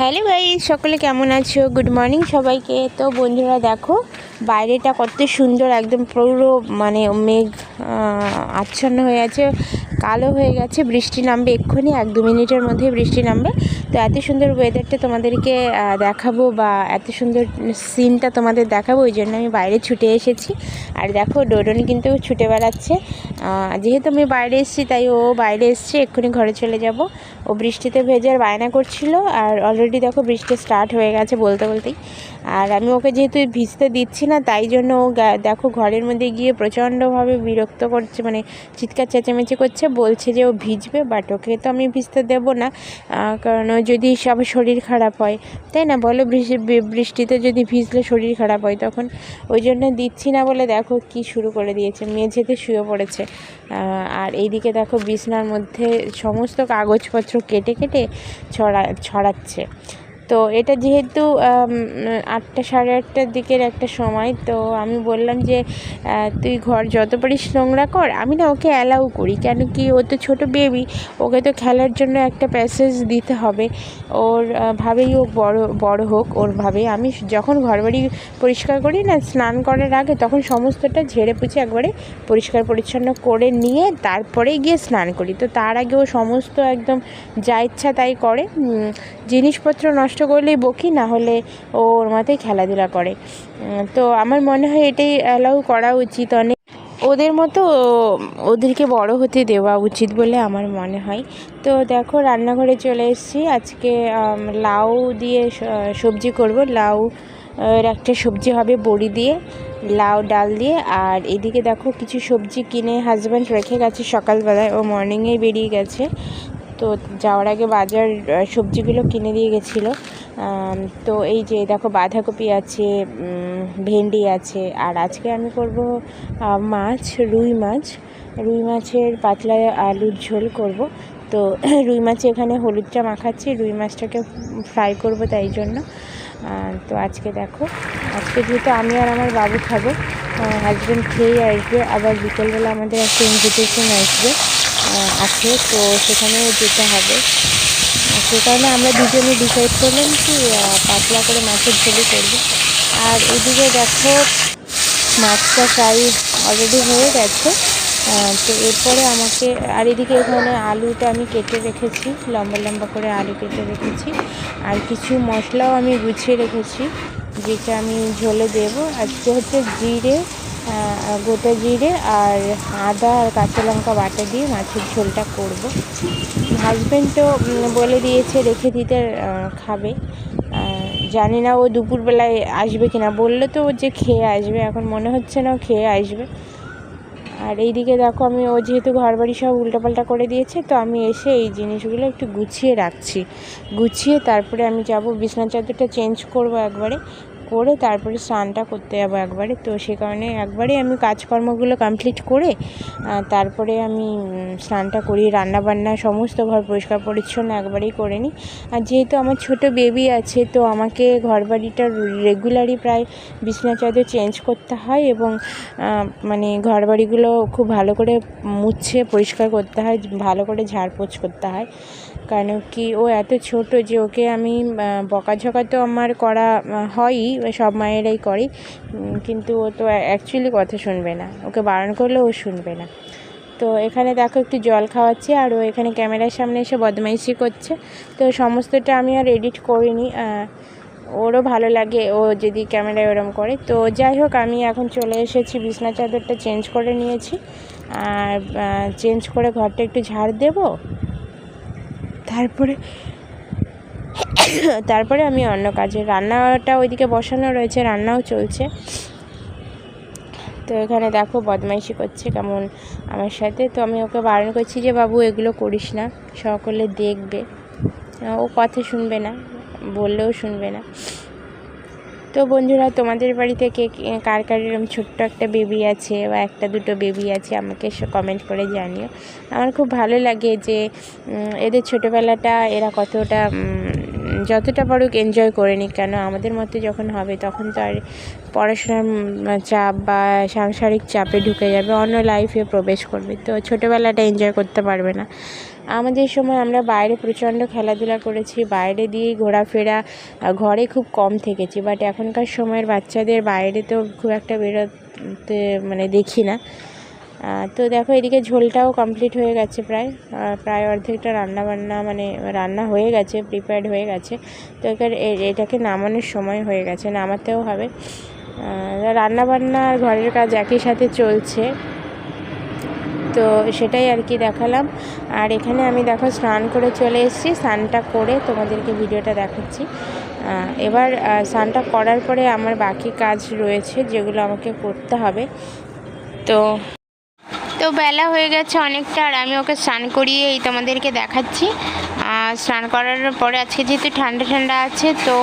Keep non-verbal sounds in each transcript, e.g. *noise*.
Hello ভাই সকলে কেমন আছো? গুড মর্নিং সবাইকে। তো বন্ধুরা, দেখো, বাইরেটা কত সুন্দর, একদম পুরো মানে মেঘ আচ্ছন্ন হয়ে আছে, কালো হয়ে গেছে, বৃষ্টি নামবে এক্ষুনি, এক দু মিনিটের মধ্যে বৃষ্টি নামবে। তো এত সুন্দর ওয়েদারটা তোমাদেরকে দেখাবো বা এত সুন্দর সিনটা তোমাদের দেখাবো, ওই জন্য আমি বাইরে ছুটে এসেছি। আর দেখো, ডোডনি কিন্তু ছুটে বেড়াচ্ছে। যেহেতু আমি বাইরে এসেছি, তাই ও বাইরে এসছে, এক্ষুনি ঘরে চলে যাব। ও বৃষ্টিতে ভেজার বায়না করছিল, আর অলরেডি দেখো বৃষ্টি স্টার্ট হয়ে গেছে বলতে বলতেই। আর আমি ওকে যেহেতু ভিজতে দিচ্ছি না, তাই জন্য ও দেখো ঘরের মধ্যে গিয়ে প্রচণ্ডভাবে বিরক্ত করছে মানে চিৎকার চেঁচামেচি করছে, বলছে যে ও ভিজবে বাট ওকে তো আমি ভিজতে দেবো না কারণ ও যদি সব শরীর খারাপ হয়, তাই না? বলো বৃষ্টিতে যদি ভিজলে শরীর খারাপ হয়, তখন ওই জন্য দিচ্ছি না বলে দেখো কি শুরু করে দিয়েছে, মেঝেতে শুয়ে পড়েছে। আর এইদিকে দেখো বিছনার মধ্যে সমস্ত কাগজপত্র কেটে কেটে ছড়া, ছড়াচ্ছে। তো এটা যেহেতু আটটা সাড়ে আটটার দিকের একটা সময়, তো আমি বললাম যে তুই ঘর যত পারিস নোংরা কর। আমি না ওকে অ্যালাউ করি, কেন কি ও তো ছোটো বেবি ওকে তো খেলার জন্য একটা প্যাসেজ দিতে হবে। ওর ভাবেই ও বড় বড় হোক, ওর ভাবে আমি যখন ঘরবাড়ি পরিষ্কার করি না, স্নান করার আগে তখন সমস্তটা ঝেড়ে পুছে একবারে পরিষ্কার পরিচ্ছন্ন করে নিয়ে তারপরে গিয়ে স্নান করি। তো তার আগে ও সমস্ত একদম যা ইচ্ছা তাই করে। জিনিসপত্র নষ্ট করলেই বকি, না হলে ও ওর মাথায় খেলাধুলা করে। তো আমার মনে হয় এটাই অ্যালাউ করা উচিত অনেক। ওদের মতো ওদেরকে বড় হতে দেওয়া উচিত বলে আমার মনে হয়। তো দেখো, রান্নাঘরে চলে এসেছি। আজকে লাউ দিয়ে সবজি করব। লাউ একটা সবজি হবে বড়ি দিয়ে, লাউ ডাল দিয়ে। আর এদিকে দেখো, কিছু সবজি কিনে হাজব্যান্ড রেখে গেছে সকালবেলায়। ও মর্নিংয়েই বেরিয়ে গেছে। তো যাওয়ার আগে বাজার সবজিগুলো কিনে দিয়ে গেছিল। তো এই যে দেখো বাঁধাকপি আছে ভেন্ডি আছে, আর আজকে আমি করব মাছ, রুই মাছ। রুই মাছের পাতলা আলুর ঝোল করব। তো *clears throat* রুই মাছে এখানে হলুদটা মাখাচ্ছি রুই মাছটাকে ফ্রাই করব তাই জন্য। তো আজকে দেখো, আজকে যেহেতু আমি আর আমার বাবু খাব হাজব্যান্ড খেয়েই আসবে, আবার বিকেলবেলা আমাদের একটা ইনভিটেশন আসবে। আছে, তো সেখানেও যেতে হবে। সে কারণে আমরা দুজনে ডিসাইড করলাম কি পাতলা করে মাছের ঝোলই করব। আর এদিকে দেখো, মাছটা ফ্রাই অলরেডি হয়ে গেছে। তো এরপরে আমাকে, আর এদিকে এখানে আলুটা আমি কেটে রেখেছি, লম্বা লম্বা করে আলু কেটে রেখেছি। আর কিছু মশলাও আমি গুছিয়ে রেখেছি, যেটা আমি ঝোলে দেবো। আজকে হচ্ছে জিরে গোটা জিরে আর আদা আর কাঁচা লঙ্কা বাটা দিয়ে মাছের ঝোলটা করব। হাজব্যান্ড তো বলে দিয়েছে রেখে দিতে খাবে। জানি না ও দুপুরবেলায় আসবে কিনা। বলল তো ও যে খেয়ে আসবে, এখন মনে হচ্ছে না ও খেয়ে আসবে। আর এইদিকে দেখো আমি, ও যেহেতু ঘর বাড়ি সব উল্টোপাল্টা করে দিয়েছে, তো আমি এসে এই জিনিসগুলো একটু গুছিয়ে রাখছি। গুছিয়ে তারপরে আমি যাব। বিছনা চাদরটা চেঞ্জ করব একবারে। করে তারপরে স্নানটা করতে যাব একবারে। তো সে কারণে একবারে আমি কাজকর্মগুলো কমপ্লিট করে তারপরে আমি স্নানটা করি। রান্না বান্না সমস্ত ঘর পরিষ্কার পরিচ্ছন্ন একবারেই করে নিই। আর যেহেতু আমার ছোট বেবি আছে, তো আমাকে ঘর বাড়িটা রেগুলারই প্রায় বিছনা চাদর চেঞ্জ করতে হয় এবং মানে ঘর বাড়িগুলো খুব ভালো করে মুছে পরিষ্কার করতে হয়, ভালো করে ঝাড়পোছ করতে হয়। কারণ কি ও এত ছোট যে ওকে আমি বকাঝকা তো আমার করা হয়ই, সব মায়েরাই করে। কিন্তু ও তো অ্যাকচুয়ালি কথা শুনবে না। ওকে বারণ করলে ও শুনবে না। তো এখানে দেখো একটু জল খাওয়াচ্ছি, আর ও এখানে ক্যামেরার সামনে এসে বদমাইশি করছে। তো সমস্তটা আমি আর এডিট করিনি ওরও ভালো লাগে ও যদি ক্যামেরায় ওরম করে। তো যাই হোক, আমি এখন চলে এসেছি, বিছনা চাদরটা চেঞ্জ করে নিয়েছি। আর চেঞ্জ করে ঘরটা একটু ঝাড় দেবো? তারপরে তারপরে আমি অন্য কাজে, রান্নাটা ওইদিকে বসানো রয়েছে, রান্নাও চলছে। তো এখানে দেখো বদমাইশি করছে কেমন আমার সাথে। তো আমি ওকে বারণ করছি যে, বাবু, এগুলো করিস না, সকলে দেখবে। ও কথা শুনবে না, বললেও শুনবে না। তো বন্ধুরা, তোমাদের বাড়িতে কে কার কার এরকম ছোট্ট একটা বেবি আছে বা একটা দুটো বেবি আছে, আমাকে কমেন্ট করে জানিও। আমার খুব ভালো লাগে যে এদের ছোটোবেলাটা এরা কতটা যতটা পারুক এনজয় করে নিক। কেন আমাদের মতো যখন হবে, তখন তো আর পড়াশোনার চাপ বা সাংসারিক চাপে ঢুকে যাবে, অন্য লাইফে প্রবেশ করবে। তো ছোটোবেলাটা এনজয় করতে পারবে না। আমাদের সময় আমরা বাইরে প্রচণ্ড খেলাধুলা করেছি, বাইরে দিয়েই ঘোরাফেরা ঘরে খুব কম থেকেছি বাট এখনকার সময়ের বাচ্চাদের বাইরে তো খুব একটা বেরোতে মানে দেখি না। তো দেখো এদিকে ঝোলটাও কমপ্লিট হয়ে গেছে প্রায় প্রায় অর্ধেকটা রান্না বান্না মানে রান্না হয়ে গেছে প্রিপেয়ার্ড হয়ে গেছে। তো এবার এটাকে নামানোর সময় হয়ে গেছে, নামাতেও হবে। রান্না বান্না আর ঘরের কাজ একই সাথে চলছে। তো সেটাই আর কি দেখালাম। আর এখানে আমি দেখো স্নান করে চলে এসেছি, স্নানটা করে তোমাদেরকে ভিডিওটা দেখাচ্ছি। এবার স্নানটা করার পরে আমার বাকি কাজ রয়েছে যেগুলো আমাকে করতে হবে। তো তো বেলা হয়ে গেছে অনেকটা আর আমি ওকে স্নান করিয়ে এই তোমাদেরকে দেখাচ্ছি। স্নান করার পরে আজকে যেহেতু ঠান্ডা ঠান্ডা আছে, তো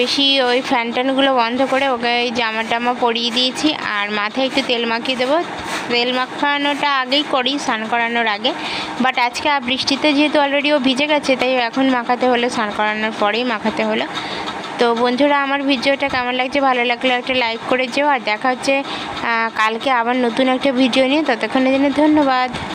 বেশি ওই ফ্যান ট্যানগুলো বন্ধ করে ওকে জামা টামা পরিয়ে দিয়েছি। আর মাথায় একটু তেল মাখিয়ে দেবো। তেল মাখানোটা আগেই করি, স্নান করানোর আগে। বাট আজকে বৃষ্টিতে যেহেতু অলরেডি ও ভিজে গেছে, তাই এখন মাখাতে হলো, স্নান করানোর পরেই মাখাতে হলো। তো বন্ধুরা, আমার ভিডিওটা কেমন লাগছে? ভালো লাগলে একটা লাইক করে যেও। আর দেখা হচ্ছে কালকে আবার নতুন একটা ভিডিও নিয়ে। ততক্ষণের জন্য ধন্যবাদ।